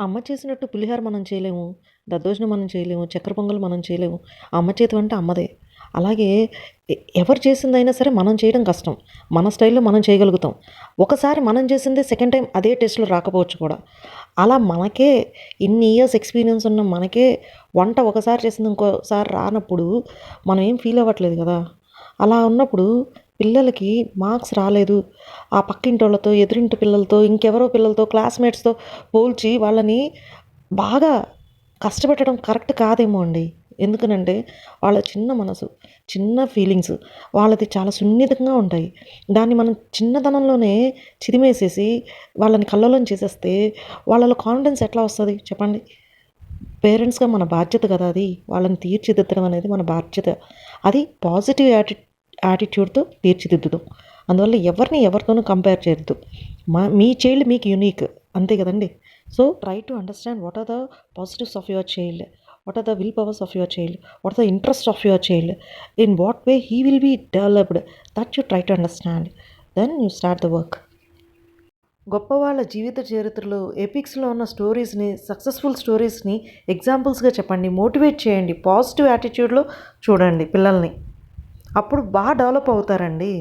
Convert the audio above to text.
అమ్మ చేసినట్టు పులిహోర మనం చేయలేము దద్దోజనం మనం చేయలేము చక్కెర పొంగల్ మనం చేయలేము. అమ్మ చేతి వంట అమ్మదే. అలాగే ఎవరు చేసిందైనా సరే మనం చేయడం కష్టం. మన స్టైల్లో మనం చేయగలుగుతాం. ఒకసారి మనం చేసిందే సెకండ్ టైం అదే టేస్ట్లో రాకపోవచ్చు కూడా. అలా మనకే ఇన్ని ఇయర్స్ ఎక్స్పీరియన్స్ ఉన్న మనకే వంట ఒకసారి చేసింది ఇంకోసారి రానప్పుడు మనం ఏం ఫీల్ అవ్వట్లేదు కదా. అలా ఉన్నప్పుడు పిల్లలకి మార్క్స్ రాలేదు. ఆ పక్కింటోళ్ళతో ఎదురింటి పిల్లలతో ఇంకెవరో పిల్లలతో క్లాస్మేట్స్తో పోల్చి వాళ్ళని బాగా కష్టపెట్టడం కరెక్ట్ కాదేమో అండి. ఎందుకనంటే వాళ్ళ చిన్న మనసు చిన్న ఫీలింగ్స్ వాళ్ళది చాలా సున్నితంగా ఉంటాయి. దాన్ని మనం చిన్నతనంలోనే చిదిమేసేసి వాళ్ళని కళ్ళలోని చేసేస్తే వాళ్ళలో కాన్ఫిడెన్స్ ఎట్లా వస్తుంది చెప్పండి? పేరెంట్స్గా మన బాధ్యత కదా అది. వాళ్ళని తీర్చిదిద్దడం అనేది మన బాధ్యత. అది పాజిటివ్ యాటి యాటిట్యూడ్తో తీర్చిదిద్దుదాం. అందువల్ల ఎవరిని ఎవరితోనూ కంపేర్ చేయొద్దు. మా మీ చైల్డ్ మీకు యునీక్ అంతే కదండి? So try to understand what are the positives of your child what are the will powers of your child what are the interest of your child in what way he will be developed that you try to understand then you start the work గొప్పవాళ్ళ జీవిత చరిత్రలో ఎపిక్స్లో ఉన్న స్టోరీస్ని successful స్టోరీస్ని ఎగ్జాంపుల్స్గా చెప్పండి motivate చేయండి positive యాటిట్యూడ్లో చూడండి పిల్లల్ని. అప్పుడు బాగా develop అవుతారండి.